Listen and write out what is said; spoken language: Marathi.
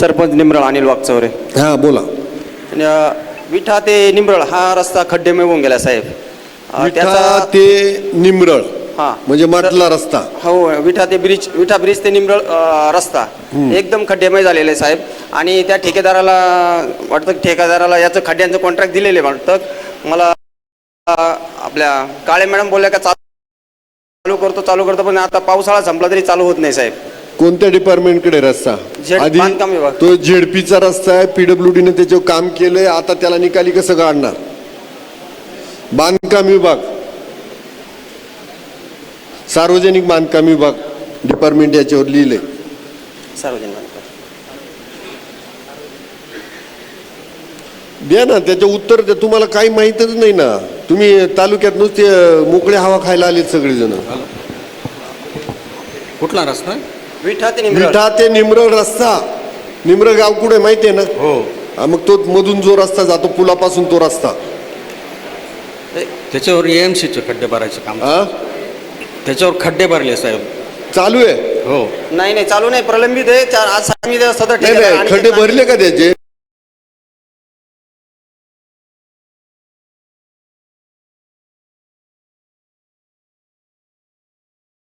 सरपंच निमरळ अनिल वागचौरे हा बोला. विठा ते निमरळ हा रस्ता खड्डेमय होऊन गेला साहेब. अ, विठा ते निमरळ हा. म्हणजे मधला रस्ता. हो विठा ते ब्रिज विठा ब्रिज ते निमरळ अ, रस्ता. एकदम खड्डेमय झालेला आहे साहेब. आणि त्या ठेकेदाराला वाटतं की ठेकेदाराला याचं खड्ड्यांचं कॉन्ट्रॅक्ट दिलेले वाटतं. मला अ, आपल्या काळे मॅडम बोलल्या का चालू करतो चालू करतो पण आता पावसाळा संपला तरी चालू होत नाही साहेब. कोणत्या डिपार्टमेंटकडे रस्ता? झेड- बांधकाम विभाग. तो झेडपीचा रस्ता आहे पीडब्ल्यू ने त्याच्यावर काम केलंय आता त्याला निकाली कसं काढणार? बांधकाम विभाग. सार्वजनिक बांधकाम विभाग डिपार्टमेंट याच्यावर लिहिलंय. सार्वजनिक बांधकाम. द्या ना त्याचं उत्तर द्या. तुम्हाला काही माहीतच नाही ना. तुम्ही तालुक्यात नुसते अं, मोकळे हवा खायला आलेत सगळेजण. कुठला रस्ता विठा ते विठा रस्ता. निमरळ गाव कुठे माहिती आहे ना? हो. हा, मग तो मधून जो रस्ता जातो पुलापासून तो रस्ता. त्याच्यावर एएमसीचे खड्डे भरायचे काम. हा? त्याच्यावर खड्डे भरले साहेब. चालू आहे? हो. नाही नाही चालू नाही प्रलंबित आहे. चार आज सांगितलं सतत नाही ठेकेदार नाही आणि खड्डे भरले का त्याचे?